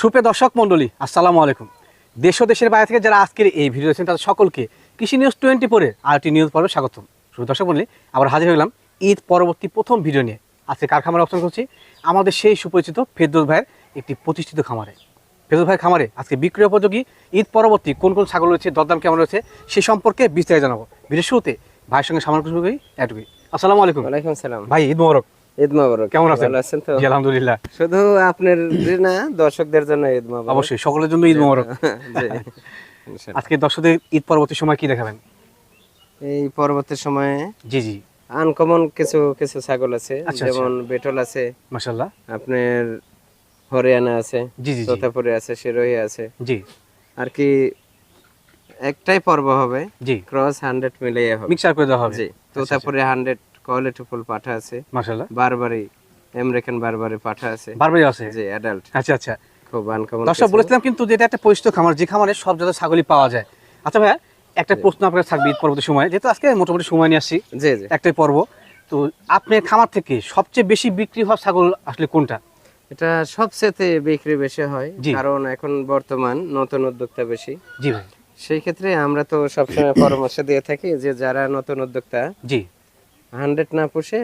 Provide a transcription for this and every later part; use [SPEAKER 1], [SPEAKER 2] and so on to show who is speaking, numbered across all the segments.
[SPEAKER 1] সুপ্রিয় দর্শক মণ্ডলী আসসালামু আলাইকুম। দেশ ও দেশের বাইরে থেকে যারা আজকের এই ভিডিও দেখছেন তাদের সকলকে কৃষি নিউজ টোয়েন্টি ফোরের আরেকটি নিউজ পর্বে স্বাগতম। শুধু দর্শক মণ্ডলী আবার হাজির হলাম ঈদ পরবর্তী প্রথম ভিডিও নিয়ে। আজকে কার খামারে অবস্থান করছি আমাদের সেই সুপরিচিত ফেরদৌস ভাইয়ের একটি প্রতিষ্ঠিত খামারে। ফেরদৌস ভাইয়ের খামারে আজকে বিক্রয় উপযোগী ঈদ পরবর্তী কোন কোন ছাগল রয়েছে দরদাম কেমন রয়েছে সে সম্পর্কে বিস্তারিত জানাব। ভিডিও শুরুতে ভাইয়ের সঙ্গে সামান্য কিছু এটুকুই আসসালামু আলাইকুম।
[SPEAKER 2] ওয়ালাইকুম সালাম।
[SPEAKER 1] ভাই ঈদ মোবারক।
[SPEAKER 2] ঈদ মোবারক।
[SPEAKER 1] কেমন আছেন?
[SPEAKER 2] ভালো আছেন তো?
[SPEAKER 1] আলহামদুলিল্লাহ।
[SPEAKER 2] শুধু আপনার না দর্শকদের জন্য ঈদ মোবারক।
[SPEAKER 1] অবশ্যই সকলের জন্য ঈদ মোবারক। আজকে দর্শকদের ঈদ পরবর্তী সময় কি দেখাবেন?
[SPEAKER 2] এই পরবর্তী সময়ে
[SPEAKER 1] জি জি।
[SPEAKER 2] আনকমন কিছু কিছু ছাগল আছে
[SPEAKER 1] আচ্ছা,
[SPEAKER 2] যেমন বেটল আছে আপনার হরিয়ানা আছে
[SPEAKER 1] জি জি
[SPEAKER 2] তোতাপুরি আছে শিরোহী আছে।
[SPEAKER 1] জি।
[SPEAKER 2] আর কি একটাই পর্ব হবে
[SPEAKER 1] জি।
[SPEAKER 2] ক্রস হান্ড্রেড মিলিয়ে হবে।
[SPEAKER 1] মিক্সার করে দেওয়া হবে।
[SPEAKER 2] জি তোতাপুরি হান্ড্রেড কোয়ালিটি ফুল পাঠা আছে।
[SPEAKER 1] মাশাল্লাহ
[SPEAKER 2] বারবারি আমেরিকান বারবারি পাঠা আছে।
[SPEAKER 1] বারবারই আছে?
[SPEAKER 2] জি অ্যাডাল্ট
[SPEAKER 1] আচ্ছা আচ্ছা।
[SPEAKER 2] খুব আনকমন
[SPEAKER 1] দর্শক বলেছিলাম কিন্তু যেটা একটা পরিচিত খামার যে খামারে সব জাতের ছাগলই পাওয়া যায়। আচ্ছা ভাইয়া একটা প্রশ্ন আপনার থাকবে ঈদ পরবর্তী সময়। যেহেতু আজকে মোটামুটি সময় নিয়ে আসছি
[SPEAKER 2] জি জি।
[SPEAKER 1] একটাই পর্ব। তো আপনার খামার থেকে সবচেয়ে বেশি বিক্রি হওয়া ছাগল আসলে কোনটা?
[SPEAKER 2] এটা সবচেয়ে বিক্রি বেশি হয় কারণ এখন বর্তমান নতুন উদ্যোক্তা বেশি।
[SPEAKER 1] জি ভাই।
[SPEAKER 2] সেই ক্ষেত্রে আমরা তো সবসময় পরামর্শ দিয়ে থাকি যে যারা নতুন উদ্যোক্তা
[SPEAKER 1] জি।
[SPEAKER 2] হান্ড্রেড না পুষে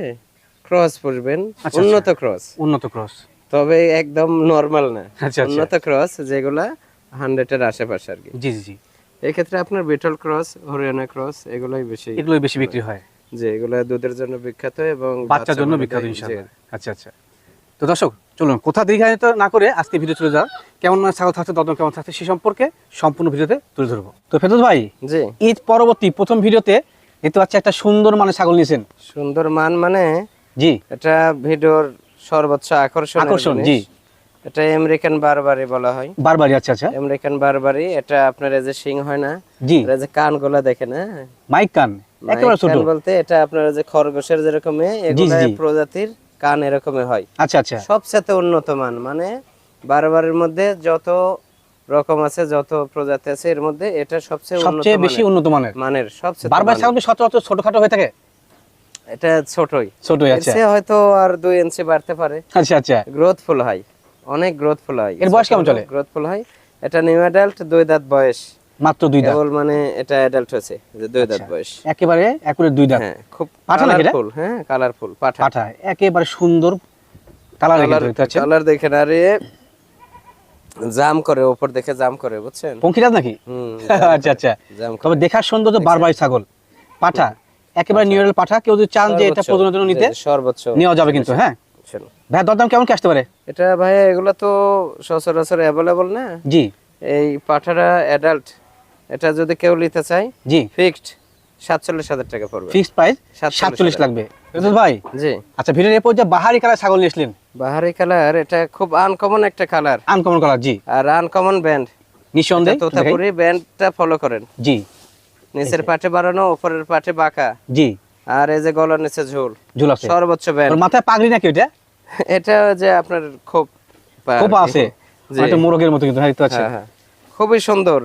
[SPEAKER 2] ক্রস পুষবেন
[SPEAKER 1] আচ্ছা।
[SPEAKER 2] উন্নত ক্রস।
[SPEAKER 1] উন্নত ক্রস।
[SPEAKER 2] তবে একদম নর্মাল না
[SPEAKER 1] আচ্ছা আচ্ছা।
[SPEAKER 2] উন্নত ক্রস যেগুলা হান্ড্রেডের আশেপাশে আর কি।
[SPEAKER 1] জি জি
[SPEAKER 2] এই ক্ষেত্রে আপনার বিটল ক্রস হরিয়ানা ক্রস এগুলোই বেশি
[SPEAKER 1] এগুলোই বেশি বিক্রি হয়।
[SPEAKER 2] যে এগুলো দুধের জন্য বিখ্যাত এবং
[SPEAKER 1] বাচ্চার জন্য বিখ্যাত ইনশাআল্লাহ। আচ্ছা আচ্ছা। তো দর্শক চলুন কোথা দীর্ঘায়িত না করে আজকে ভিডিও চলে যাও কেমন মানে ছাগল থাকছে দদম কেমন থাকছে সে সম্পর্কে সম্পূর্ণ ভিডিওতে তুলে ধরবো। তো ফেরদৌস ভাই
[SPEAKER 2] জি।
[SPEAKER 1] ঈদ পরবর্তী প্রথম ভিডিওতে দেখতে পাচ্ছি একটা সুন্দর মানে ছাগল নিয়েছেন।
[SPEAKER 2] সুন্দর মান মানে
[SPEAKER 1] জি।
[SPEAKER 2] এটা ভিডিওর সর্বোচ্চ আকর্ষণ
[SPEAKER 1] আকর্ষণ, জি।
[SPEAKER 2] এটা আমেরিকান বারবারি বলা হয়।
[SPEAKER 1] বারবারই আচ্ছা আচ্ছা।
[SPEAKER 2] আমেরিকান বারবারি এটা আপনার এই যে সিং হয় না
[SPEAKER 1] জি।
[SPEAKER 2] এই যে কানগুলা দেখেন হ্যাঁ?
[SPEAKER 1] মাইক কান একেবারে ছোট।
[SPEAKER 2] বলতে এটা আপনার যে খরগোশের যেরকম এগুলা প্রজাতির কান এরকমই হয়।
[SPEAKER 1] আচ্ছা আচ্ছা।
[SPEAKER 2] সবচেয়ে উন্নত মান মানে বারবারের মধ্যে যত রকম আছে যত প্রজাতি আছে এর মধ্যে এটা সবচেয়ে
[SPEAKER 1] সবচেয়ে বেশি উন্নত মানের?
[SPEAKER 2] মানের সবচেয়ে
[SPEAKER 1] বারবার। ছাগল সচরাচর ছোটখাটো হয়ে থাকে?
[SPEAKER 2] এটা ছোটই।
[SPEAKER 1] ছোটই
[SPEAKER 2] এর
[SPEAKER 1] আচ্ছা।
[SPEAKER 2] চেয়ে হয়তো আর দুই ইঞ্চি বাড়তে পারে।
[SPEAKER 1] আচ্ছা আচ্ছা।
[SPEAKER 2] গ্রোথফুল হয় অনেক গ্রোথফুল হয়।
[SPEAKER 1] এর বয়স কেমন চলে?
[SPEAKER 2] গ্রোথফুল হয়। এটা নিউ অ্যাডাল্ট দুই দাঁত বয়স।
[SPEAKER 1] মাত্র দুই দাঁত?
[SPEAKER 2] কেবল মানে এটা অ্যাডাল্ট হয়েছে যে দুই দাঁত বয়স।
[SPEAKER 1] একেবারে একুরে দুই দাঁত?
[SPEAKER 2] হ্যাঁ খুব
[SPEAKER 1] পাঠা এটা?
[SPEAKER 2] কালারফুল হ্যাঁ কালারফুল পাঠা।
[SPEAKER 1] পাঠা একেবারে সুন্দর কালার
[SPEAKER 2] কালার কালার দেখেন আর জাম করে উপর দেখে জাম করে বুঝছেন?
[SPEAKER 1] পঙ্খিরাজ নাকি? আচ্ছা আচ্ছা। তবে দেখার সৌন্দর্য বারবারই ছাগল। পাঠা একেবারে নিউরাল পাঠা। কেউ যদি চান যে এটা প্রজননের জন্য নিতে
[SPEAKER 2] সর্বোচ্চ।
[SPEAKER 1] নেওয়া যাবে কিন্তু হ্যাঁ। ভাই দরদাম কেমন কি আসতে পারে?
[SPEAKER 2] এটা ভাই এগুলো তো সচরাচর অ্যাভেলেবল না?
[SPEAKER 1] জি।
[SPEAKER 2] এই পাঠাটা অ্যাডাল্ট এটা যদি কেউ নিতে চায়
[SPEAKER 1] জি।
[SPEAKER 2] ফিক্সড সাতচল্লিশ হাজার টাকা পড়বে।
[SPEAKER 1] ফিক্সড প্রাইস সাতচল্লিশ লাগবে। ভাই
[SPEAKER 2] জি।
[SPEAKER 1] আচ্ছা ভিডিওর এরপর যে বাহারি কালার ছাগল নিয়ে আসলেন।
[SPEAKER 2] বাহারি কালার এটা খুব আনকমন একটা কালার।
[SPEAKER 1] আনকমন কালার জি।
[SPEAKER 2] আর আনকমন ব্যান্ড
[SPEAKER 1] নিঃসন্দেহে
[SPEAKER 2] তোতাপুরি ব্যান্ডটা ফলো করেন।
[SPEAKER 1] জি।
[SPEAKER 2] নিচের পাটে বাড়ানো উপরের পাটে বাঁকা।
[SPEAKER 1] জি।
[SPEAKER 2] আর এই যে গলার নিচে ঝোল।
[SPEAKER 1] ঝুল আছে।
[SPEAKER 2] সর্বোচ্চ ব্যান্ড
[SPEAKER 1] মাথায় পাগড়ি নাকি ওটা
[SPEAKER 2] এটা যে আপনার খুব
[SPEAKER 1] খোপা আছে।
[SPEAKER 2] জি।
[SPEAKER 1] একটা মোরগের মতো কিন্তু হ্যাঁ দেখতে পাচ্ছেন।
[SPEAKER 2] হ্যাঁ, হ্যাঁ। খুবই সুন্দর।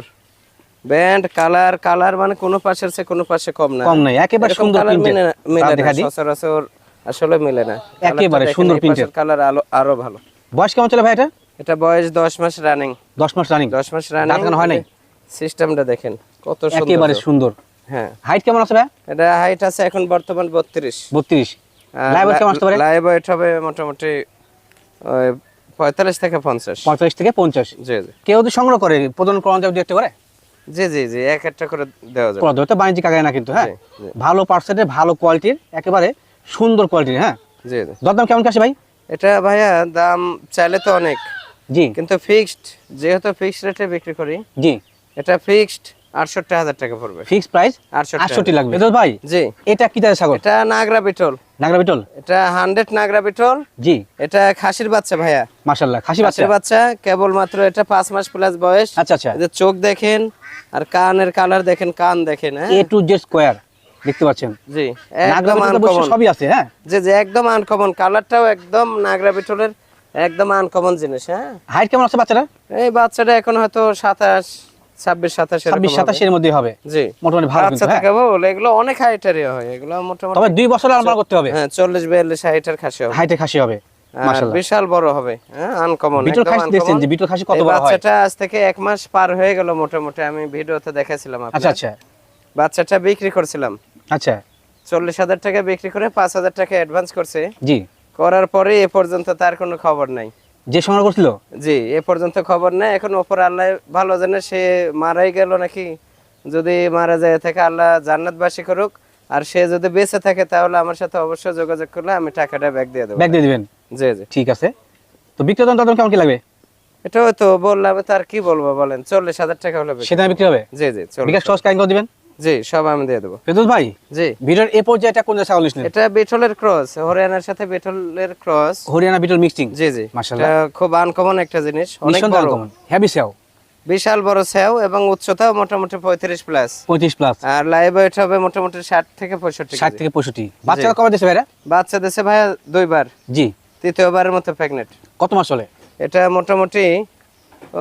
[SPEAKER 2] ব্যান্ড কালার কালার মানে কোনো পাশের চেয়ে কোনো পাশে কম না।
[SPEAKER 1] কম নাই একেবারে সুন্দর
[SPEAKER 2] না,
[SPEAKER 1] দেখা দিই।
[SPEAKER 2] সচরাচর। আসলে মেলে না।
[SPEAKER 1] একেবারে সুন্দর printed।
[SPEAKER 2] কালার আলো আরও ভালো।
[SPEAKER 1] বয়স কেমন চলে ভাই এটা?
[SPEAKER 2] এটা বয়স দশ মাস রানিং
[SPEAKER 1] দশ মাস রানিং
[SPEAKER 2] দশ মাস
[SPEAKER 1] দাঁত
[SPEAKER 2] রানিং
[SPEAKER 1] কেন হয় নাই?
[SPEAKER 2] সিস্টেমটা দেখেন কত সুন্দর।
[SPEAKER 1] একেবারে সুন্দর।
[SPEAKER 2] হ্যাঁ।
[SPEAKER 1] হাইট কেমন আছে ভাই?
[SPEAKER 2] এটা হাইট আছে এখন বর্তমান বত্রিশ।
[SPEAKER 1] বত্রিশ। লাইভ কেমন আসতে পারে?
[SPEAKER 2] লাইভ ওয়েট হবে মোটামুটি ওই পঁয়তাল্লিশ থেকে পঞ্চাশ।
[SPEAKER 1] পঁয়তাল্লিশ থেকে পঞ্চাশ।
[SPEAKER 2] জি জি।
[SPEAKER 1] কেউ যদি সংগ্রহ করে প্রজনন করানো যাবে দু একটা করে?
[SPEAKER 2] জি জি জি এক একটা করে দেওয়া যাবে।
[SPEAKER 1] করা যাবে তো বাণিজ্যিক আগায় না কিন্তু হ্যাঁ। ভালো পার্সেন্টের ভালো কোয়ালিটির একেবারে সুন্দর কোয়ালিটির হ্যাঁ?
[SPEAKER 2] জি
[SPEAKER 1] দরদাম কেমন কাছে ভাই?
[SPEAKER 2] এটা ভাইয়া দাম চাইলে তো অনেক।
[SPEAKER 1] জি।
[SPEAKER 2] কিন্তু ফিক্সড যেহেতু ফিক্সড রেটে বিক্রি করি
[SPEAKER 1] জি।
[SPEAKER 2] এটা ফিক্সড আটষট্টি হাজার টাকা পড়বে।
[SPEAKER 1] ফিক্স প্রাইস
[SPEAKER 2] আটষট্টি
[SPEAKER 1] লাগবে। বেদল ভাই
[SPEAKER 2] জি।
[SPEAKER 1] এটা কি তাদের ছাগল?
[SPEAKER 2] এটা নাগরা বিটল।
[SPEAKER 1] নাগরা বিটল?
[SPEAKER 2] এটা হান্ড্রেড নাগরা বিটল।
[SPEAKER 1] জি।
[SPEAKER 2] এটা খাসির বাচ্চা ভাইয়া।
[SPEAKER 1] মাশাল্লাহ খাসি বাচ্চা?
[SPEAKER 2] খাসির বাচ্চা কেবলমাত্র এটা পাঁচ মাস প্লাস বয়স।
[SPEAKER 1] আচ্ছা আচ্ছা।
[SPEAKER 2] যে চোখ দেখেন আর কানের কালার দেখেন কান দেখেন হ্যাঁ?
[SPEAKER 1] এ টু জেড স্কোয়ার দেখতে পাচ্ছেন?
[SPEAKER 2] জি।
[SPEAKER 1] নাগরা সবই আছে হ্যাঁ?
[SPEAKER 2] জি জি একদম আনকমন কালারটাও একদম নাগরা বিটলের একদম আনকমন জিনিস হ্যাঁ?
[SPEAKER 1] হাইট কেমন আছে বাচ্চারা
[SPEAKER 2] এই বাচ্চাটা এখন হয়তো সাতাশ ছাব্বিশ সাতাশ এরকম
[SPEAKER 1] ছাব্বিশ
[SPEAKER 2] হবে।
[SPEAKER 1] মধ্যে হবে।
[SPEAKER 2] জি।
[SPEAKER 1] মোটামুটি ভালো
[SPEAKER 2] বাচ্চা
[SPEAKER 1] কিন্তু হ্যাঁ?
[SPEAKER 2] থেকে বল এগুলো অনেক হাইটারই হয় এগুলো মোটামুটি
[SPEAKER 1] তবে দুই বছর আলমার করতে হবে।
[SPEAKER 2] হ্যাঁ চল্লিশ বিয়াল্লিশ হাইটার খাসি হবে।
[SPEAKER 1] হাইটে খাসি হবে
[SPEAKER 2] বিশাল বড় হবে হ্যাঁ আনকমন
[SPEAKER 1] বিটল খাসি দেখছেন যে বিটল খাসি কত বড় হয়?
[SPEAKER 2] বাচ্চাটা আজ থেকে এক মাস পার হয়ে গেল মোটামুটি আমি ভিডিওতে দেখাছিলাম।
[SPEAKER 1] আচ্ছা আচ্ছা।
[SPEAKER 2] বাচ্চাটা বিক্রি করছিলাম।
[SPEAKER 1] আচ্ছা।
[SPEAKER 2] চল্লিশ হাজার টাকা বিক্রি করে পাঁচ হাজার টাকা অ্যাডভান্স করছে।
[SPEAKER 1] জি।
[SPEAKER 2] করার পরে এ পর্যন্ত তার কোনো খবর নাই।
[SPEAKER 1] যে সংগ্রহ করছিল?
[SPEAKER 2] জি এ পর্যন্ত খবর নাই। এখন ওপর আল্লাহ ভালো জানে সে মারাই গেল নাকি? যদি মারা যায় থাকে আল্লাহ জান্নাতবাসী করুক। আর সে যদি বেঁচে থাকে তাহলে আমার সাথে অবশ্যই যোগাযোগ করলে আমি টাকাটা ব্যাক দিয়ে দেবো।
[SPEAKER 1] ব্যাগ দিয়ে দিবেন?
[SPEAKER 2] জি জি।
[SPEAKER 1] ঠিক আছে। তো বিক্রেতা দাম কেমন কি লাগবে?
[SPEAKER 2] এটাও তো বললাম তার কি বলব বলেন? চল্লিশ হাজার টাকা হলে
[SPEAKER 1] সেটা বিক্রি হবে?
[SPEAKER 2] জি জি
[SPEAKER 1] বিকাশ সহজ কাইন করে দিবেন?
[SPEAKER 2] জি সব আমি দিয়ে দেবো।
[SPEAKER 1] ফেরদৌস ভাই
[SPEAKER 2] জি।
[SPEAKER 1] ভিডিওর এ পর্যায়ে এটা কোন ছাগল নিছিলেন
[SPEAKER 2] এটা বিটলের ক্রস হরিয়ানার সাথে বিটলের ক্রস।
[SPEAKER 1] হরিয়ানা বিটল মিক্সিং?
[SPEAKER 2] জি জি।
[SPEAKER 1] মাশাআল্লাহ।
[SPEAKER 2] খুব আনকমন একটা জিনিস অনেক বড়।
[SPEAKER 1] হ্যাভি সেও।
[SPEAKER 2] বিশাল বড় সেও এবং উচ্চতাও মোটামুটি পঁয়ত্রিশ প্লাস
[SPEAKER 1] পঁয়ত্রিশ প্লাস
[SPEAKER 2] আর লাইভ ওয়েট হবে মোটামুটি ষাট থেকে পঁয়ষট্টি
[SPEAKER 1] ষাট থেকে পঁয়ষট্টি। বাচ্চা কবে দিয়েছে ভাইরা?
[SPEAKER 2] বাচ্চা দেশে ভাইয়া দুইবার।
[SPEAKER 1] জি।
[SPEAKER 2] তৃতীয়বারের মতো প্রেগনেন্ট
[SPEAKER 1] কত মাস চলে?
[SPEAKER 2] এটা মোটামুটি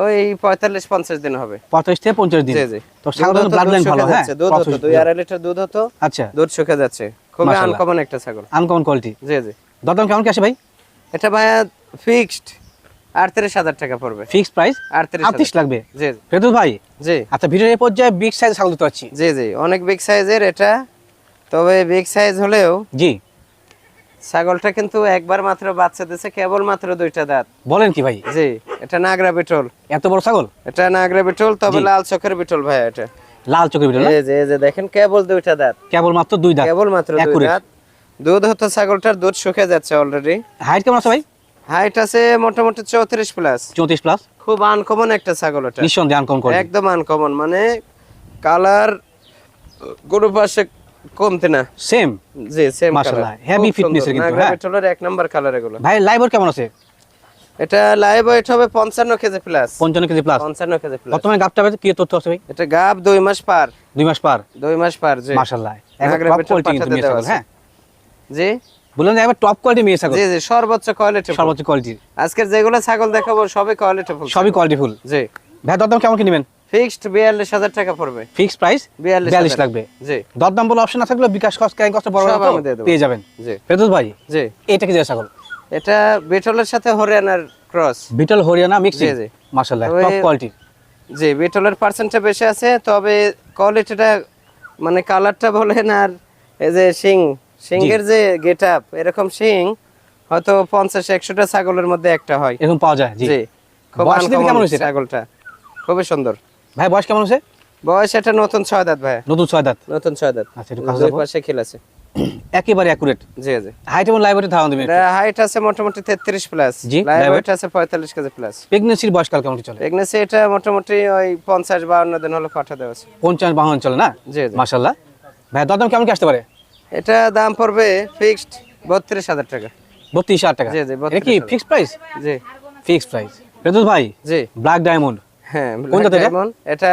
[SPEAKER 2] ওই পঁয়তাল্লিশ পঞ্চাশ দিন হবে।
[SPEAKER 1] পঁয়তাল্লিশ থেকে পঞ্চাশ দিন।
[SPEAKER 2] জি জি।
[SPEAKER 1] তো
[SPEAKER 2] দুধ
[SPEAKER 1] ব্লাড লাইন ভালো হ্যাঁ?
[SPEAKER 2] দুধ। হতো দুই আড়াই লিটার দুধ হতো
[SPEAKER 1] আচ্ছা।
[SPEAKER 2] দুধ শুকে যাচ্ছে। খুবই আনকমন একটা ছাগল।
[SPEAKER 1] আনকমন কোয়ালিটি
[SPEAKER 2] জি জি।
[SPEAKER 1] দরদাম কেমন কি আসে ভাই?
[SPEAKER 2] এটা ভাইয়া ফিক্সড আটত্রিশ হাজার টাকা পড়বে।
[SPEAKER 1] ফিক্সড প্রাইস
[SPEAKER 2] আটত্রিশ
[SPEAKER 1] আটত্রিশ লাগবে?
[SPEAKER 2] জি
[SPEAKER 1] ফেরদৌস ভাই?
[SPEAKER 2] জি।
[SPEAKER 1] আচ্ছা ভিডিওর এই পর্যায়ে বিগ সাইজ ছাগল দিতে পারছি
[SPEAKER 2] জি জি। অনেক বিগ সাইজের এটা তবে বিগ সাইজ হলেও
[SPEAKER 1] জি।
[SPEAKER 2] ছাগলটা কিন্তু একবার মাত্র বাচ্চা দিছে কেবল মাত্র দুইটা দাঁত।
[SPEAKER 1] বলেন কি ভাই?
[SPEAKER 2] জি এটা নাগরা বিটল।
[SPEAKER 1] এত বড় ছাগল?
[SPEAKER 2] এটা নাগরা বিটল তবে লাল চোখের বিটল ভাই এটা।
[SPEAKER 1] লাল চোখের
[SPEAKER 2] এই যে এই যে দেখেন কেবল দুইটা দাঁত।
[SPEAKER 1] কেবল মাত্র দুই দাঁত।
[SPEAKER 2] কেবল মাত্র দুই দাঁত। দুধ হতো ছাগলটার দুধ শুকে যাচ্ছে অলরেডি
[SPEAKER 1] হাইট কেমন আছে ভাই?
[SPEAKER 2] হাইট আছে মোটামুটি চৌত্রিশ প্লাস
[SPEAKER 1] চৌত্রিশ প্লাস
[SPEAKER 2] খুব আনকমন একটা ছাগল ওটা
[SPEAKER 1] নিঃসন্দেহে আনকমন
[SPEAKER 2] একদম আনকমন মানে কালার কোনো পাশে কমতে না।
[SPEAKER 1] সেম
[SPEAKER 2] জি সেম
[SPEAKER 1] মাশাআল্লাহ, এর কিন্তু, হ্যাঁ।
[SPEAKER 2] এক নাম্বার কালার এগুলো।
[SPEAKER 1] ভাই লাইভর কেমন আছে?
[SPEAKER 2] এটা লাইভ ওয়েট হবে পঞ্চান্ন কেজি প্লাস
[SPEAKER 1] পঞ্চান্ন কেজি প্লাস
[SPEAKER 2] পঞ্চান্ন কেজি প্লাস
[SPEAKER 1] বর্তমানে ভাই কি তথ্য আছে ভাই?
[SPEAKER 2] এটা গাব দুই মাস পার।
[SPEAKER 1] দুই মাস পার?
[SPEAKER 2] দুই মাস পার জি।
[SPEAKER 1] মাশাআল্লাহ। টপ কোয়ালিটি কিন্তু
[SPEAKER 2] পাঠাতে
[SPEAKER 1] মেয়ে ছাগল হ্যাঁ?
[SPEAKER 2] জি।
[SPEAKER 1] একবার টপ কোয়ালিটি মেয়ে ছাগল।
[SPEAKER 2] জি জি সর্বোচ্চ কোয়ালিটি
[SPEAKER 1] সর্বোচ্চ কোয়ালিটির
[SPEAKER 2] আজকের যেগুলো ছাগল দেখাবো সবই কোয়ালিটি ফুল
[SPEAKER 1] সবই কোয়ালিটি ফুল
[SPEAKER 2] জি।
[SPEAKER 1] ভাই দরদাম কেমন কি নেবেন?
[SPEAKER 2] ফিক্সড বিয়াল্লিশ হাজার টাকা পড়বে।
[SPEAKER 1] ফিক্সড প্রাইস লাগবে।
[SPEAKER 2] জি।
[SPEAKER 1] দরদাম বলে অপশন না থাকলে বিকাশ খরচ ক্যাং কষ্ট বড়। পেয়ে যাবেন।
[SPEAKER 2] জি।
[SPEAKER 1] ফেরদৌস ভাই
[SPEAKER 2] জি।
[SPEAKER 1] এটা কি যে ছাগল?
[SPEAKER 2] এটা বিটলের সাথে হরিয়ানার ক্রস
[SPEAKER 1] বিটল হরিয়ানা মিক্সিং
[SPEAKER 2] জি, জি।
[SPEAKER 1] মাশাআল্লাহ টপ কোয়ালিটি
[SPEAKER 2] জি বিটলের পার্সেন্টটা বেশি আছে তবে কোয়ালিটিটা মানে কালারটা বলেন আর এই যে শিং শিংয়ের যে গেট আপ এরকম শিং হয়তো পঞ্চাশ একশোটা ছাগলের মধ্যে একটা হয়।
[SPEAKER 1] এরকম পাওয়া যায় জি।
[SPEAKER 2] খুব
[SPEAKER 1] কেমন হয়েছে
[SPEAKER 2] ছাগলটা। খুবই সুন্দর।
[SPEAKER 1] ভাই বয়স কেমন আছে
[SPEAKER 2] বয়স এটা নতুন ছয় দাঁত ভাই
[SPEAKER 1] নতুন ছয় দাঁত?
[SPEAKER 2] নতুন ছয় দাঁত।
[SPEAKER 1] আচ্ছা, একটু কাছে
[SPEAKER 2] পাশে খিল আছে।
[SPEAKER 1] একেবারে অ্যাকুরেট
[SPEAKER 2] জি জি।
[SPEAKER 1] হাইট এবং লাইব্রেরি ধারণা দিবেন
[SPEAKER 2] এটা হাইট আছে মোটামুটি তেত্রিশ প্লাস
[SPEAKER 1] জি,
[SPEAKER 2] লাইভ
[SPEAKER 1] live
[SPEAKER 2] আছে পঁয়তাল্লিশ কেজি প্লাস
[SPEAKER 1] প্রেগনেন্সির বয়সকাল কেমন কি চলে?
[SPEAKER 2] প্রেগনেন্সি এটা মোটামুটি ওই পঞ্চাশ বাউন্ন দিন হলো পাঠা দেওয়া আছে।
[SPEAKER 1] পঞ্চাশ বাহান্ন চলে না?
[SPEAKER 2] জি জি।
[SPEAKER 1] মাশাল্লাহ ভাই দরদাম কেমন কি আসতে পারে?
[SPEAKER 2] এটা দাম পড়বে ফিক্সড বত্রিশ হাজার টাকা।
[SPEAKER 1] বত্রিশ হাজার টাকা?
[SPEAKER 2] জি, জি,
[SPEAKER 1] এটা কি ফিক্সড প্রাইস
[SPEAKER 2] জি।
[SPEAKER 1] ফিক্সড প্রাইস ফেরদৌস ভাই
[SPEAKER 2] জি।
[SPEAKER 1] ব্ল্যাক ডায়মন্ড
[SPEAKER 2] হ্যাঁ
[SPEAKER 1] কোন এটা?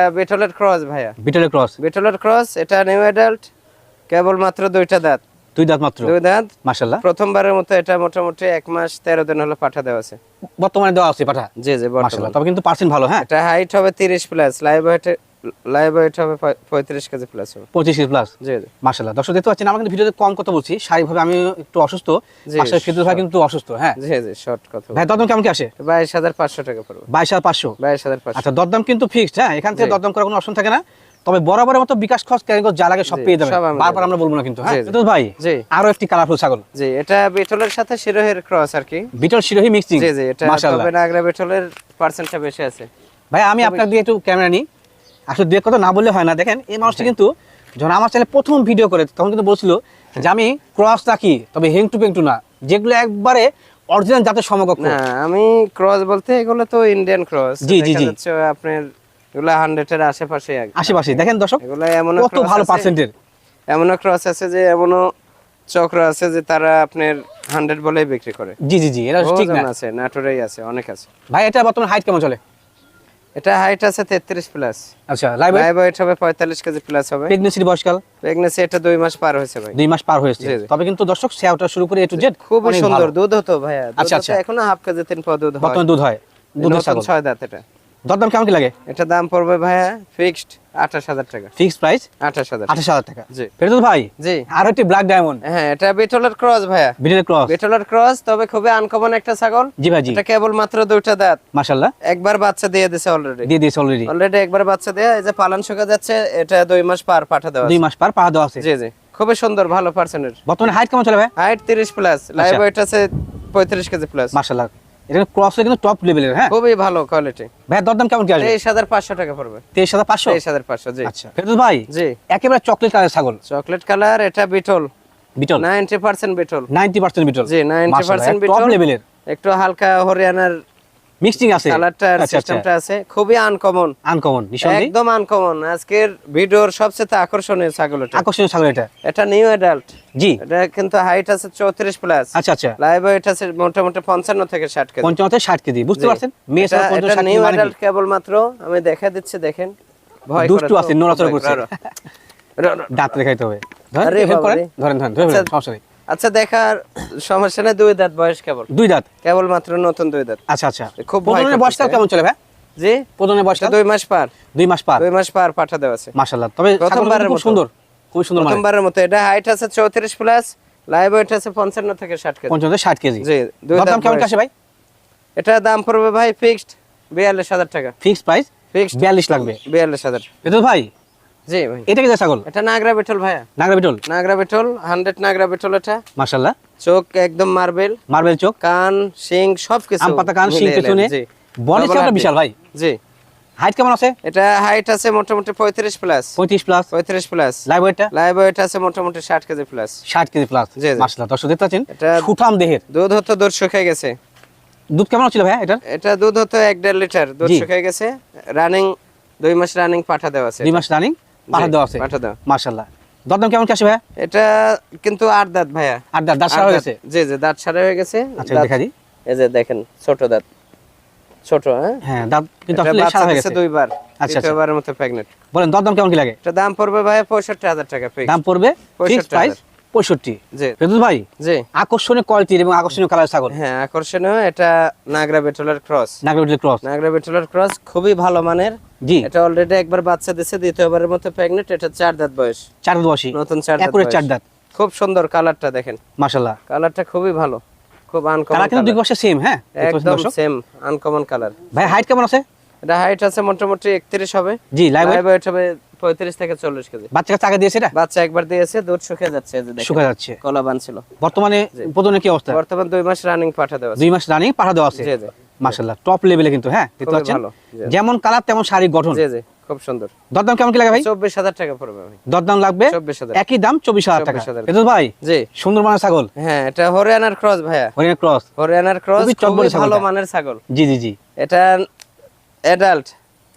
[SPEAKER 2] ক্রস ভাইয়া।
[SPEAKER 1] বিটলের ক্রস
[SPEAKER 2] বিটলের ক্রস এটা নিউ অ্যাডাল্ট কেবল মাত্র দুইটা দাঁত।
[SPEAKER 1] দুই দাঁত মাত্র?
[SPEAKER 2] দুই দাঁত।
[SPEAKER 1] মাশাল্লাহ
[SPEAKER 2] প্রথমবারের মতো এটা মোটামুটি এক মাস তেরো দিন হলো পাঠা দেওয়া আছে।
[SPEAKER 1] বর্তমানে দেওয়া আছে পাঠা?
[SPEAKER 2] জি জি বর্তমানে।
[SPEAKER 1] তবে কিন্তু পার্সেন্ট ভালো হ্যাঁ?
[SPEAKER 2] এটা হাইট হবে তিরিশ plus live weight live weight হবে পঁয়- পঁয়ত্রিশ কেজি প্লাস হবে।
[SPEAKER 1] পঁচিশ প্লাস
[SPEAKER 2] জি জি।
[SPEAKER 1] মাশাল্লাহ দর্শক দেখতে পাচ্ছেন আমার কিন্তু ভিডিওতে কম কথা বলছি। শারীরিকভাবে আমি একটু অসুস্থ। ভাই কিন্তু অসুস্থ হ্যাঁ?
[SPEAKER 2] জি জি শর্ট কথা
[SPEAKER 1] ভাই দরদাম কেমন কি আসে?
[SPEAKER 2] বাইশ হাজার পাঁচশো টাকা পড়বে।
[SPEAKER 1] বাইশ হাজার পাঁচশো?
[SPEAKER 2] বাইশ হাজার পাঁচশো।
[SPEAKER 1] আচ্ছা দরদাম কিন্তু ফিক্সড হ্যাঁ? এখান থেকে। দরদাম করার কোনো অপশন থাকে না। তবে বরাবরের মতো বিকাশ খরচ যা লাগে সব পেয়ে
[SPEAKER 2] আমরা
[SPEAKER 1] বারবার আমরা বলব না কিন্তু হ্যাঁ। ভাই আরও একটি কালারফুল ছাগল।
[SPEAKER 2] জি এটা বিটলের সাথে শিরোহের ক্রস আর কি।
[SPEAKER 1] বিটল শিরোহী মিক্সিং
[SPEAKER 2] জি জি এটা তবে নাগরা বিটলের পার্সেন্টটা বেশি আছে।
[SPEAKER 1] ভাই আমি আপনার দিয়ে একটু ক্যামেরা নিই। আসলে এক কথা না বললে হয় না। দেখেন এই মানুষটা কিন্তু যখন আমার চ্যানেলে প্রথম ভিডিও করে তখন কিন্তু বলছিল যে আমি ক্রস রাখি তবে হেংটু পেংটু না। যেগুলো একবারে অরিজিনাল জাতের সমকক্ষ।
[SPEAKER 2] না আমি ক্রস বলতে এগুলো তো ইন্ডিয়ান ক্রস
[SPEAKER 1] জি, জি, জি।
[SPEAKER 2] আপনার এগুলো হান্ড্রেডের আশেপাশে
[SPEAKER 1] আশেপাশে। দেখেন দর্শক
[SPEAKER 2] এগুলো এমন
[SPEAKER 1] কত ভালো পার্সেন্টের
[SPEAKER 2] এমনও ক্রস আছে যে এমনও চক্র আছে যে তারা আপনার হান্ড্রেড বলেই বিক্রি করে।
[SPEAKER 1] জি জি জি এটা ঠিক না।
[SPEAKER 2] আছে নাটোরেই আছে অনেক আছে।
[SPEAKER 1] ভাই এটা বর্তমানে হাইট কেমন চলে?
[SPEAKER 2] এটা হাইট আছে তেত্রিশ প্লাস
[SPEAKER 1] আচ্ছা লাইভ
[SPEAKER 2] লাইভ ওয়েট হবে পঁয়তাল্লিশ কেজি প্লাস হবে।
[SPEAKER 1] প্রেগন্যান্সির বয়সকাল
[SPEAKER 2] প্রেগন্যান্সি এটা দুই মাস পার হয়েছে ভাই।
[SPEAKER 1] দুই মাস পার হয়েছে। তবে কিন্তু দর্শক সেওটা শুরু করে এ টু জেড
[SPEAKER 2] খুব সুন্দর। দুধ হতো ভাইয়া। দুধ
[SPEAKER 1] আচ্ছা, আচ্ছা।
[SPEAKER 2] এখনও হাফ কেজি তিন পা দুধ হয়।
[SPEAKER 1] দুধ হয়। দুধের
[SPEAKER 2] নতুন
[SPEAKER 1] ছাগল।
[SPEAKER 2] ছয় দাঁত এটা।
[SPEAKER 1] দরদাম কেমন কি লাগে?
[SPEAKER 2] এটা দাম পড়বে ভাইয়া ফিক্সড আঠাশ হাজার টাকা।
[SPEAKER 1] ফিক্সড প্রাইস
[SPEAKER 2] আঠাশ হাজার।
[SPEAKER 1] আঠাশ হাজার টাকা।
[SPEAKER 2] জি।
[SPEAKER 1] ফেরদৌস ভাই
[SPEAKER 2] জি।
[SPEAKER 1] আর একটি ব্ল্যাক ডায়মন্ড
[SPEAKER 2] হ্যাঁ এটা বিটলের ক্রস ভাইয়া।
[SPEAKER 1] বিটেল ক্রস
[SPEAKER 2] বিটলের ক্রস তবে খুবই আনকমন একটা ছাগল।
[SPEAKER 1] জি ভাই জি।
[SPEAKER 2] এটা কেবল মাত্র দুইটা দাঁত।
[SPEAKER 1] মাশাল্লাহ
[SPEAKER 2] একবার বাচ্চা দিয়ে অলরেডি
[SPEAKER 1] দিয়ে দিয়েছে অলরেডি
[SPEAKER 2] অলরেডি একবার বাচ্চা দেয়া এই যে পালন শুকা যাচ্ছে এটা দুই মাস পার পাঠা দেওয়া
[SPEAKER 1] দুই মাস পার পাহা দেওয়া আছে।
[SPEAKER 2] জি জি। খুবই সুন্দর ভালো পার্সেন্টের
[SPEAKER 1] বর্তমানে হাইট কেমন চলে ভাই?
[SPEAKER 2] হাইট তিরিশ প্লাস লাইভ ওয়েট আছে পঁয়ত্রিশ কেজি প্লাস
[SPEAKER 1] মাশাল্লাহ এটা ক্রস কিন্তু টপ লেভেলের হ্যাঁ?
[SPEAKER 2] খুবই ভালো কোয়ালিটি
[SPEAKER 1] ভাই দরদাম কেমন কি আসবে?
[SPEAKER 2] তেইশ হাজার পাঁচশো টাকা পড়বে।
[SPEAKER 1] তেইশ হাজার পাঁচশো?
[SPEAKER 2] তেইশ হাজার পাঁচশো জি।
[SPEAKER 1] আচ্ছা ফেরদৌস ভাই
[SPEAKER 2] জি।
[SPEAKER 1] একেবারে চকলেট কালার ছাগল।
[SPEAKER 2] চকলেট কালার এটা Beetal.
[SPEAKER 1] Beetal?
[SPEAKER 2] Ninety percent Beetal.
[SPEAKER 1] Ninety percent Beetal.
[SPEAKER 2] জি 90% বিটল।
[SPEAKER 1] টপ লেভেলের
[SPEAKER 2] একটু হালকা হরিয়ানার
[SPEAKER 1] মিক্সিং আছে।
[SPEAKER 2] কালারটা
[SPEAKER 1] আচ্ছা আচ্ছা।
[SPEAKER 2] সিস্টেমটা আছে। খুবই আনকমন
[SPEAKER 1] আনকমন নিঃসন্দেহে
[SPEAKER 2] একদম আনকমন আজকের ভিডিওর সবচেয়ে আকর্ষণীয় ছাগল এটা।
[SPEAKER 1] আকর্ষণীয় ছাগল এটা।
[SPEAKER 2] এটা নিউ অ্যাডাল্ট
[SPEAKER 1] জি।
[SPEAKER 2] এটা কিন্তু হাইট আছে চৌত্রিশ প্লাস
[SPEAKER 1] আচ্ছা আচ্ছা।
[SPEAKER 2] লাইভ ওয়েট আছে মোটামুটি পঞ্চান্ন থেকে ষাট কেজি।
[SPEAKER 1] পঞ্চান্ন থেকে ষাট কেজি বুঝতে পারছেন? মেয়ে পঞ্চান্ন
[SPEAKER 2] এটা
[SPEAKER 1] ষাট
[SPEAKER 2] নিউ
[SPEAKER 1] কেজি
[SPEAKER 2] অ্যাডাল্ট কেবল মাত্র। আমি দেখা দিচ্ছি দেখেন। ভয়
[SPEAKER 1] দুষ্টু। আছে, নড়াচড়া করছে। দাঁত দেখাইতে হবে। ধরেন। ধরেন ধরেন ধরে
[SPEAKER 2] আচ্ছা।
[SPEAKER 1] সমস্যা নেই।
[SPEAKER 2] আচ্ছা দেখার সমস্যা নেই দুই দাঁত বয়স কেবল।
[SPEAKER 1] দুই দাঁত?
[SPEAKER 2] কেবল মাত্র নতুন দুই দাঁত।
[SPEAKER 1] আচ্ছা আচ্ছা।
[SPEAKER 2] খুব ভয়
[SPEAKER 1] বয়সটা কেমন চলে ভাই?
[SPEAKER 2] জি?
[SPEAKER 1] প্রথমে বয়সটা?
[SPEAKER 2] দুই মাস পার।
[SPEAKER 1] দুই মাস পার?
[SPEAKER 2] দুই মাস পার পাঠা দেওয়া আছে।
[SPEAKER 1] মাশাআল্লাহ। তবে
[SPEAKER 2] প্রথমবারের
[SPEAKER 1] খুব
[SPEAKER 2] মতো।
[SPEAKER 1] সুন্দর। খুব সুন্দর
[SPEAKER 2] প্রথমবারের মতো। এটা হাইট আছে চৌত্রিশ প্লাস লাইভ ওয়েট আছে পঞ্চান্ন থেকে ষাট কেজি।
[SPEAKER 1] পঞ্চান্ন থেকে ষাট কেজি।
[SPEAKER 2] জি দুই
[SPEAKER 1] দাম কেমন। আসে ভাই?
[SPEAKER 2] এটা দাম পড়বে ভাই ফিক্সড বিয়াল্লিশ হাজার টাকা।
[SPEAKER 1] ফিক্স প্রাইস
[SPEAKER 2] ফিক্সড
[SPEAKER 1] বিয়াল্লিশ লাগবে।
[SPEAKER 2] বিয়াল্লিশ হাজার।
[SPEAKER 1] এটা ভাই
[SPEAKER 2] জি ভাই।
[SPEAKER 1] এটা কি যে ছাগল?
[SPEAKER 2] এটা নাগরা বিটল ভাইয়া।
[SPEAKER 1] নাগরা বিটল
[SPEAKER 2] নাগরা বিটল হান্ড্রেড নাগরা বিটল এটা।
[SPEAKER 1] মাশাআল্লাহ।
[SPEAKER 2] চোখ একদম মার্বেল।
[SPEAKER 1] মার্বেল চোখ?
[SPEAKER 2] কান শিং সবকিছু
[SPEAKER 1] আম পাতা কান শিং পেছনে বডি
[SPEAKER 2] Double
[SPEAKER 1] বিশাল ভাই।
[SPEAKER 2] জি।
[SPEAKER 1] হাইট কেমন আছে?
[SPEAKER 2] এটা হাইট আছে মোটামুটি পঁয়ত্রিশ প্লাস
[SPEAKER 1] পঁয়ত্রিশ প্লাস
[SPEAKER 2] পঁয়ত্রিশ প্লাস
[SPEAKER 1] লাইভ ওয়েটটা
[SPEAKER 2] লাইভ ওয়েট আছে মোটামুটি ষাট কেজি প্লাস
[SPEAKER 1] ষাট কেজি প্লাস
[SPEAKER 2] জি।
[SPEAKER 1] মাশাআল্লাহ দর্শক দেখতে পাচ্ছেন? সুঠাম দেহের।
[SPEAKER 2] দুধ হতো দুধ শুকিয়ে গেছে।
[SPEAKER 1] দুধ কেমন ছিল ভাই এটা
[SPEAKER 2] এটা দুধ হতো এক দেড় লিটার দুধ। শুকিয়ে গেছে। রানিং দুই মাস রানিং পাঠা দেওয়া আছে
[SPEAKER 1] দুই মাস রানিং পাঠা দেওয়া আছে?
[SPEAKER 2] পাঠা দেওয়া।
[SPEAKER 1] মাশাআল্লাহ। দরদাম কেমন কি আসে
[SPEAKER 2] এটা কিন্তু আট দাঁত ভাইয়া।
[SPEAKER 1] আর দাঁত দাঁত সারা হয়ে গেছে?
[SPEAKER 2] জি জি দাঁত সারা হয়ে গেছে।
[SPEAKER 1] আচ্ছা দেখা দিই।
[SPEAKER 2] এই যে দেখেন ছোট দাঁত। ছোট হ্যাঁ?
[SPEAKER 1] হ্যাঁ দাঁত কিন্তু আসলে সারা হয়ে গেছে।
[SPEAKER 2] দুইবার।
[SPEAKER 1] আচ্ছা।
[SPEAKER 2] দ্বিতীয়বারের মতো প্রেগনেন্ট
[SPEAKER 1] বলেন দরদাম কেমন কি লাগে?
[SPEAKER 2] এটা দাম পড়বে ভাই পঁয়ষট্টি হাজার টাকা ফিক্স
[SPEAKER 1] দাম পড়বে
[SPEAKER 2] 65,000
[SPEAKER 1] প্রাইস পঁয়ষট্টি।
[SPEAKER 2] জি।
[SPEAKER 1] ভাই
[SPEAKER 2] জি।
[SPEAKER 1] আকর্ষণীয় কোয়ালিটির এবং আকর্ষণীয় কালার ছাগল।
[SPEAKER 2] হ্যাঁ আকর্ষণীয় এটা নাগরা বেটলের ক্রস
[SPEAKER 1] নাগরবিটের ক্রস
[SPEAKER 2] নাগরা বেটলের ক্রস খুবই ভালো মানের।
[SPEAKER 1] জি।
[SPEAKER 2] এটা অলরেডি একবার বাচ্চা দিয়েছে দ্বিতীয়বারের মতো প্রেগনেন্ট এটা চার দাঁত বয়স।
[SPEAKER 1] চার দাঁত বয়সী।
[SPEAKER 2] নতুন চার দাঁত
[SPEAKER 1] চার দাঁত।
[SPEAKER 2] খুব সুন্দর কালারটা দেখেন।
[SPEAKER 1] মাশাআল্লাহ।
[SPEAKER 2] কালারটা খুবই ভালো খুব আনকমন
[SPEAKER 1] কালার কিন্তু দুই পাশে সেম হ্যাঁ?
[SPEAKER 2] একদম সেম আনকমন কালার
[SPEAKER 1] ভাই হাইট কেমন আছে?
[SPEAKER 2] এটা হাইট আছে মোটামুটি একত্রিশ হবে।
[SPEAKER 1] জি লাইভ
[SPEAKER 2] ওয়েট হবে পঁয়ত্রিশ থেকে চল্লিশ কেজি।
[SPEAKER 1] বাচ্চাকে চাকা দিয়েছে এটা?
[SPEAKER 2] বাচ্চা একবার দিয়েছে দুধ শুকিয়ে যাচ্ছে যে দেখেন
[SPEAKER 1] শুকা যাচ্ছে।
[SPEAKER 2] কলা বানছিল।
[SPEAKER 1] বর্তমানে প্রদনে কি অবস্থা?
[SPEAKER 2] বর্তমান দুই মাস রানিং পাঠা দেওয়া আছে।
[SPEAKER 1] দুই মাস রানিং পাঠা দেওয়া আছে?
[SPEAKER 2] জি জি।
[SPEAKER 1] মাশাআল্লাহ টপ লেভেলে কিন্তু হ্যাঁ দেখতে পাচ্ছেন? যেমন কালার তেমন শারীরিক গঠন।
[SPEAKER 2] জি জি খুব সুন্দর।
[SPEAKER 1] দরদাম কেমন কি লাগে ভাই?
[SPEAKER 2] চব্বিশ হাজার টাকা পড়বে ভাই।
[SPEAKER 1] দরদাম লাগবে?
[SPEAKER 2] চব্বিশ হাজার।
[SPEAKER 1] একই দাম চব্বিশ হাজার টাকা।
[SPEAKER 2] 24,000
[SPEAKER 1] ভাই
[SPEAKER 2] জি।
[SPEAKER 1] সুন্দর মানের ছাগল?
[SPEAKER 2] হ্যাঁ এটা হরিয়ানার ক্রস ভাইয়া।
[SPEAKER 1] হরিয়ানা ক্রস
[SPEAKER 2] হরিয়ানার ক্রস
[SPEAKER 1] খুবই
[SPEAKER 2] ভালো মানের ছাগল।
[SPEAKER 1] জি জি জি।
[SPEAKER 2] এটা অ্যাডাল্ট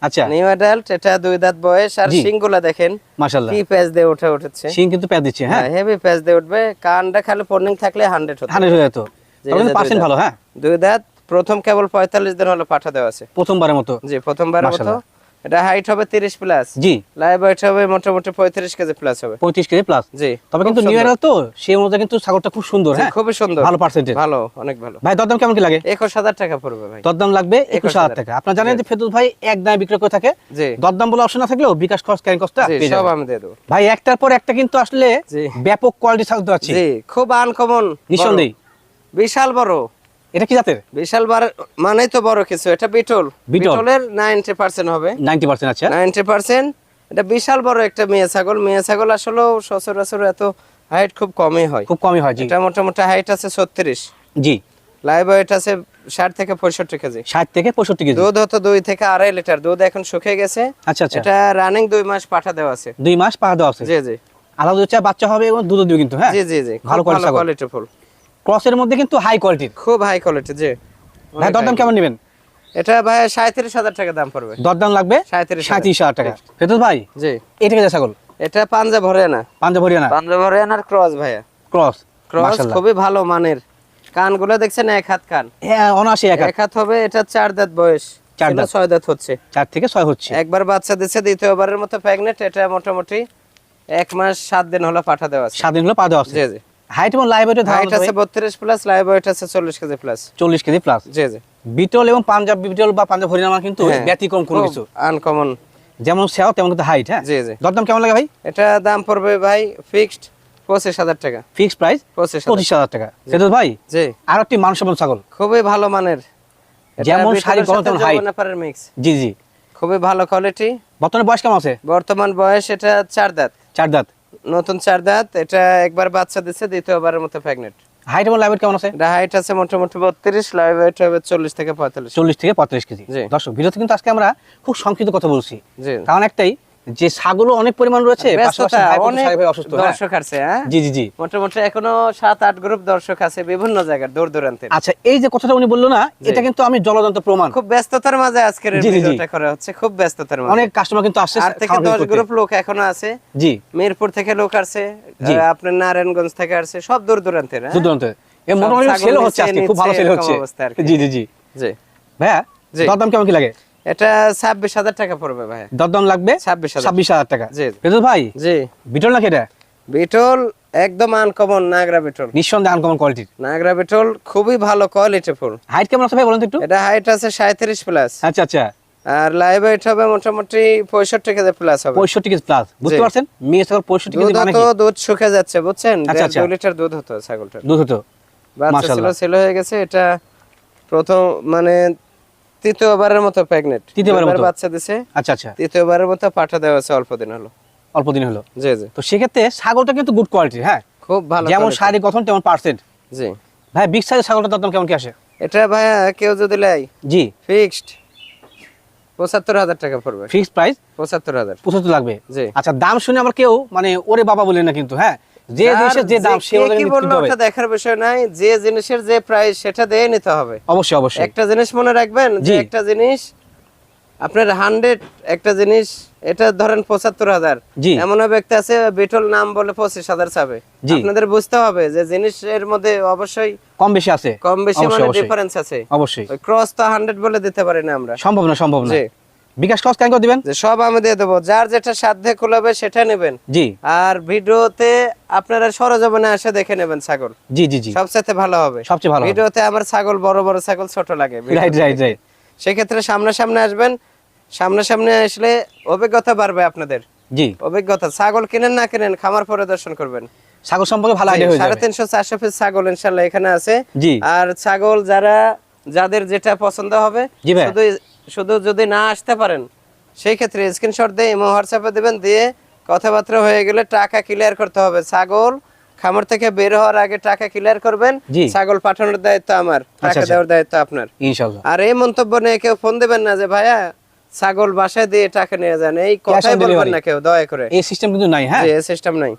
[SPEAKER 1] আচ্ছা।
[SPEAKER 2] নিউ অ্যাডাল্ট এটা দুই দাঁত বয়স আর শিংগুলা দেখেন
[SPEAKER 1] মাশাআল্লাহ।
[SPEAKER 2] কি প্যাচ দিয়ে উঠে উঠেছে।
[SPEAKER 1] সিং কিন্তু প্যাচ দিচ্ছে হ্যাঁ?
[SPEAKER 2] হেভি প্যাচ দিয়ে উঠবে। কানটা খালি পর্নিং থাকলে হান্ড্রেড হতো।
[SPEAKER 1] হান্ড্রেড হয়ে যেত। পার্সেন্ট ভালো হ্যাঁ?
[SPEAKER 2] দুই দাঁত প্রথম কেবল পঁয়তাল্লিশ দিন হলো পাঠা দেওয়া আছে।
[SPEAKER 1] প্রথমবারের মতো।
[SPEAKER 2] জি প্রথমবারের মতো। এটা হাইট হবে তিরিশ প্লাস
[SPEAKER 1] জি।
[SPEAKER 2] লাইভ ওয়েট হবে মোটামুটি পঁয়ত্রিশ কেজি প্লাস হবে।
[SPEAKER 1] পঁয়ত্রিশ কেজি প্লাস
[SPEAKER 2] জি।
[SPEAKER 1] তবে কিন্তু নিউ ইয়ার তো সেই অনুযায়ী কিন্তু ছাগলটা খুব সুন্দর হ্যাঁ?
[SPEAKER 2] খুবই সুন্দর।
[SPEAKER 1] ভালো পার্সেন্টেজ
[SPEAKER 2] ভালো অনেক ভালো।
[SPEAKER 1] ভাই দরদাম কেমন কি লাগে?
[SPEAKER 2] একুশ হাজার টাকা পড়বে ভাই।
[SPEAKER 1] দরদাম লাগবে
[SPEAKER 2] 21,000
[SPEAKER 1] টাকা। আপনার জানেন যে ফেরদৌস ভাই এক দামে বিক্রয় করে থাকে।
[SPEAKER 2] জি।
[SPEAKER 1] দরদাম বলে অপশন না থাকলেও বিকাশ খরচ ক্যারিং কস্টটা
[SPEAKER 2] জি
[SPEAKER 1] পেয়ে
[SPEAKER 2] সব আমি দিয়ে দেবো।
[SPEAKER 1] ভাই একটার পর একটা কিন্তু আসলে ব্যাপক কোয়ালিটি থাকতে পারছি
[SPEAKER 2] জি খুব আনকমন
[SPEAKER 1] নিঃসন্দেহে।
[SPEAKER 2] বিশাল বড়।
[SPEAKER 1] এটা কি জাতের?
[SPEAKER 2] বিশাল বড় মানেই তো বড় কিছু এটা বিটল।
[SPEAKER 1] বিটল।
[SPEAKER 2] বিটলের নাইনটি পার্সেন্ট হবে।
[SPEAKER 1] নাইনটি পার্সেন্ট আচ্ছা।
[SPEAKER 2] নাইনটি পার্সেন্ট এটা বিশাল বড় একটা মেয়ে ছাগল। মেয়ে ছাগল আসলেও সচরাচর এত হাইট খুব কমই হয়।
[SPEAKER 1] খুব কমই হয় জি।
[SPEAKER 2] এটা মোটামুটি হাইট আছে ছত্রিশ।
[SPEAKER 1] জি।
[SPEAKER 2] লাইভ ওয়েট আছে ষাট থেকে পঁয়ষট্টি কেজি।
[SPEAKER 1] ষাট থেকে পঁয়ষট্টি কেজি।
[SPEAKER 2] দুধ হতো দুই থেকে আড়াই লিটার। দুধ এখন শুকিয়ে গেছে।
[SPEAKER 1] আচ্ছা আচ্ছা।
[SPEAKER 2] এটা রানিং দুই মাস পাঠা দেওয়া আছে।
[SPEAKER 1] দুই মাস পাহা দেওয়া আছে?
[SPEAKER 2] জি জি।
[SPEAKER 1] আলাদা চা বাচ্চা হবে এবং দুধ দিবে কিন্তু হ্যাঁ?
[SPEAKER 2] জি জি জি।
[SPEAKER 1] ভালো।
[SPEAKER 2] Quality full.
[SPEAKER 1] ক্রসের মধ্যে কিন্তু হাই কোয়ালিটির
[SPEAKER 2] খুব হাই কোয়ালিটি জি।
[SPEAKER 1] ভাই দরদাম কেমন নেবেন?
[SPEAKER 2] এটা ভাই সাঁত্রিশ হাজার টাকা দাম পড়বে।
[SPEAKER 1] দরদাম লাগবে
[SPEAKER 2] সাঁত্রিশ
[SPEAKER 1] সাঁত্রিশ হাজার টাকা। ফেরদৌস ভাই
[SPEAKER 2] জি।
[SPEAKER 1] এটা কে ছাগল?
[SPEAKER 2] এটা পাঞ্জাব হরিয়ানা।
[SPEAKER 1] পাঞ্জাব হরিয়ানা?
[SPEAKER 2] পাঞ্জাব হরিয়ানার ক্রস ভাইয়া।
[SPEAKER 1] ক্রস
[SPEAKER 2] ক্রস খুবই ভালো মানের। কানগুলো দেখছেন এক হাত কান।
[SPEAKER 1] হ্যাঁ অনাশি এক হাত।
[SPEAKER 2] এক হাত হবে এটা চার দাঁত বয়স।
[SPEAKER 1] চার দাঁত।
[SPEAKER 2] ছয় দাঁত হচ্ছে।
[SPEAKER 1] চার থেকে ছয় হচ্ছে।
[SPEAKER 2] একবার বাচ্চা দিচ্ছে দ্বিতীয়বারের মতো প্রেগনেন্ট এটা মোটামুটি এক মাস সাত দিন হলো পাঠা দেওয়া আছে।
[SPEAKER 1] স্বাধীন হলো পা দেওয়া আছে।
[SPEAKER 2] জি জি।
[SPEAKER 1] হাইট এবং লাইভ ওয়েটে
[SPEAKER 2] হাইট আছে বত্রিশ প্লাস লাইভ ওয়েট আছে চল্লিশ কেজি প্লাস
[SPEAKER 1] চল্লিশ কেজি প্লাস
[SPEAKER 2] জি জি।
[SPEAKER 1] বিটল এবং পাঞ্জাব বিটল বা পাঞ্জাব কিন্তু
[SPEAKER 2] হ্যাঁ,
[SPEAKER 1] ব্যতিক্রম কোনো কিছু।
[SPEAKER 2] আনকমন
[SPEAKER 1] যেমন সেও তেমন কিন্তু হাইট হ্যাঁ?
[SPEAKER 2] জি জি।
[SPEAKER 1] দরদাম কেমন লাগে ভাই?
[SPEAKER 2] এটা দাম পড়বে ভাই ফিক্সড পঁচিশ হাজার টাকা।
[SPEAKER 1] ফিক্সড প্রাইস
[SPEAKER 2] পঁচিশ হাজার।
[SPEAKER 1] টাকা। ভাই
[SPEAKER 2] জি।
[SPEAKER 1] আর একটি মানসম্পন্ন ছাগল।
[SPEAKER 2] খুবই ভালো মানের।
[SPEAKER 1] যেমন শাড়ি তেমন।
[SPEAKER 2] মিক্স
[SPEAKER 1] জি জি।
[SPEAKER 2] খুবই ভালো কোয়ালিটি
[SPEAKER 1] বর্তমানে বয়স কেমন আছে?
[SPEAKER 2] বর্তমান বয়স এটা চার দাঁত।
[SPEAKER 1] চার দাঁত।
[SPEAKER 2] নতুন চার দাঁত এটা একবার বাচ্চা দিচ্ছে দ্বিতীয়বারের মতো প্রেগনেন্ট
[SPEAKER 1] হাইট এবং লাইভ কেমন আছে?
[SPEAKER 2] হাইট আছে মোটামুটি বত্রিশ লাইভ ওয়েট হবে চল্লিশ থেকে পঁয়তাল্লিশ।
[SPEAKER 1] চল্লিশ থেকে কেজি।
[SPEAKER 2] জি।
[SPEAKER 1] দর্শক ভিডিওতে কিন্তু আজকে আমরা খুব সংক্ষিপ্ত কথা বলছি। কারণ একটাই যে ছাগলও অনেক পরিমাণ রয়েছে অসুস্থ হ্যাঁ।
[SPEAKER 2] দর্শক আছে হ্যাঁ?
[SPEAKER 1] জি জি জি।
[SPEAKER 2] মোটামুটি এখনও সাত আট গ্রুপ দর্শক আছে বিভিন্ন জায়গার দূর দূরান্তের
[SPEAKER 1] আচ্ছা এই যে কথাটা উনি বলল না এটা কিন্তু আমি জলযন্ত্র প্রমাণ।
[SPEAKER 2] খুব ব্যস্ততার মাঝে আজকের। ভিডিওটা করা হচ্ছে খুব ব্যস্ততার মাঝে।
[SPEAKER 1] অনেক কাস্টমার কিন্তু আসছে
[SPEAKER 2] আট থেকে
[SPEAKER 1] খাওয়ার
[SPEAKER 2] দশ
[SPEAKER 1] করতে।
[SPEAKER 2] গ্রুপ লোক এখনও আছে
[SPEAKER 1] জি।
[SPEAKER 2] মিরপুর থেকে লোক আসছে। আপনার নারায়ণগঞ্জ থেকে আসছে সব দূর দূরান্তের হ্যাঁ?
[SPEAKER 1] দূর দূরান্তে। এ মোটামুটি সেল হচ্ছে আজকে খুব ভালো সেল হচ্ছে।
[SPEAKER 2] অবস্থা
[SPEAKER 1] জি জি জি।
[SPEAKER 2] জি।
[SPEAKER 1] ভাইয়া। দরদাম কেমন কি লাগে?
[SPEAKER 2] এটা ছাব্বিশ হাজার টাকা পড়বে ভাই।
[SPEAKER 1] দরদাম লাগবে?
[SPEAKER 2] ছাব্বিশ
[SPEAKER 1] ছাব্বিশ হাজার টাকা।
[SPEAKER 2] জি।
[SPEAKER 1] ফেরদৌস ভাই
[SPEAKER 2] জি।
[SPEAKER 1] বিটল নাকি এটা?
[SPEAKER 2] বিটল একদম আনকমন নাগরা বিটল।
[SPEAKER 1] নিঃসন্দেহে আনকমন কোয়ালিটির
[SPEAKER 2] নাগরা বিটল খুবই ভালো কোয়ালিটি ফুল।
[SPEAKER 1] হাইট কেমন আছে ভাই বলুন একটু?
[SPEAKER 2] এটা হাইট আছে সাঁত্রিশ প্লাস
[SPEAKER 1] আচ্ছা আচ্ছা।
[SPEAKER 2] আর লাইভ ওয়েট হবে মোটামুটি কেজি প্লাস হবে।
[SPEAKER 1] পঁয়ষট্টি কেজি প্লাস বুঝতে পারছেন? মেয়ে ছাগল পঁয়ষট্টি কেজি
[SPEAKER 2] দুধ
[SPEAKER 1] মানে কি?
[SPEAKER 2] দুধ শুকে যাচ্ছে বুঝছেন?
[SPEAKER 1] আচ্ছা,
[SPEAKER 2] লিটার দুধ হতো ছাগলটার।
[SPEAKER 1] দুধ হতো।
[SPEAKER 2] বাচ্চা ছিল
[SPEAKER 1] মাশাআল্লাহ।
[SPEAKER 2] ছেলে হয়ে গেছে এটা প্রথম মানে তৃতীয়বারের মতো প্রেগনেন্ট
[SPEAKER 1] তৃতীয়বারের মতো?
[SPEAKER 2] বাচ্চা দিছে।
[SPEAKER 1] আচ্ছা আচ্ছা।
[SPEAKER 2] তৃতীয়বারের মতো পাঠা দেওয়া হয়েছে অল্প দিন হলো।
[SPEAKER 1] অল্প দিন হলো?
[SPEAKER 2] জি জি।
[SPEAKER 1] তো সেক্ষেত্রে ছাগলটা কিন্তু গুড কোয়ালিটির হ্যাঁ?
[SPEAKER 2] খুব ভালো
[SPEAKER 1] যেমন শারীরিক গঠন তেমন পার্সেন্ট
[SPEAKER 2] জি।
[SPEAKER 1] ভাই বিগ সাইজের ছাগলটা দরদাম কেমন কি আসে?
[SPEAKER 2] এটা ভাইয়া কেউ যদি লাই
[SPEAKER 1] জি।
[SPEAKER 2] ফিক্সড পঁচাত্তর হাজার টাকা পড়বে।
[SPEAKER 1] ফিক্সড প্রাইস
[SPEAKER 2] পঁচাত্তর হাজার।
[SPEAKER 1] পঁচাত্তর লাগবে।
[SPEAKER 2] জি।
[SPEAKER 1] আচ্ছা দাম শুনে আমার কেউ মানে ওরে বাবা বলে না কিন্তু হ্যাঁ? যে জিনিসের যে দাম সে
[SPEAKER 2] কি বলল ওটা দেখার বিষয় নাই। যে জিনিসের যে প্রাইস সেটা দিয়ে নিতে হবে।
[SPEAKER 1] অবশ্যই অবশ্যই।
[SPEAKER 2] একটা জিনিস মনে রাখবেন যে একটা জিনিস আপনার হান্ড্রেড একটা জিনিস এটা ধরেন পঁচাত্তর হাজার। এমন ব্যক্তি আছে বিটল নাম বলে পঁচিশ হাজার
[SPEAKER 1] জি।
[SPEAKER 2] আপনাদের বুঝতে হবে যে জিনিসের মধ্যে অবশ্যই
[SPEAKER 1] কম বেশি আছে।
[SPEAKER 2] কম বেশি মানে। ডিফারেন্স আছে।
[SPEAKER 1] অবশ্যই।
[SPEAKER 2] ক্রস তো হান্ড্রেড বলে দিতে পারি না আমরা।
[SPEAKER 1] সম্ভব না সম্ভব না। বিকাশ খরচ কেন দিবেন?
[SPEAKER 2] সব আমি দিয়ে দেবো। যার যেটা সাধ্যে কুলাবে সেটা নেবেন।
[SPEAKER 1] জি।
[SPEAKER 2] আর ভিডিওতে আপনারা সরজমিনে এসে দেখে নেবেন ছাগল।
[SPEAKER 1] জি জি জি।
[SPEAKER 2] সবচেয়ে ভালো হবে।
[SPEAKER 1] সবচেয়ে ভালো
[SPEAKER 2] ভিডিওতে আমার ছাগল বড় বড় ছাগল ছোট লাগে
[SPEAKER 1] রাইট রাইট রাইট
[SPEAKER 2] সেক্ষেত্রে সামনাসামনি আসবেন। সামনাসামনি আসলে অভিজ্ঞতা বাড়বে আপনাদের।
[SPEAKER 1] জি।
[SPEAKER 2] অভিজ্ঞতা। ছাগল কিনেন না কিনেন খামার পরিদর্শন করবেন।
[SPEAKER 1] ছাগল সম্পর্কে ভালো আইডিয়া হয়ে
[SPEAKER 2] সাড়ে
[SPEAKER 1] যাবে
[SPEAKER 2] তিনশো চারশো পিস ছাগল ইনশাল্লাহ এখানে আছে।
[SPEAKER 1] জি।
[SPEAKER 2] আর ছাগল যারা যাদের যেটা পছন্দ হবে শুধু শুধু যদি না আসতে পারেন সেই ক্ষেত্রে স্ক্রিনশট দিয়ে ইমো হোয়াটসঅ্যাপে দিবেন দিয়ে কথাবার্তা হয়ে গেলে টাকা ক্লিয়ার করতে হবে। ছাগল খামার থেকে বের হওয়ার আগে টাকা ক্লিয়ার করবেন। ছাগল পাঠানোর দায়িত্ব আমার টাকা
[SPEAKER 1] আচ্ছা।
[SPEAKER 2] দেওয়ার দায়িত্ব আপনার।
[SPEAKER 1] ইনশাআল্লাহ।
[SPEAKER 2] আর এই মন্তব্য নিয়ে কেউ ফোন দেবেন না যে ভাইয়া ছাগল বাসায় দিয়ে টাকা নিয়ে যান। এই কথাই বলবেন না কেউ দয়া করে।
[SPEAKER 1] এই সিস্টেম কিন্তু নাই হ্যাঁ?
[SPEAKER 2] যে সিস্টেম নাই।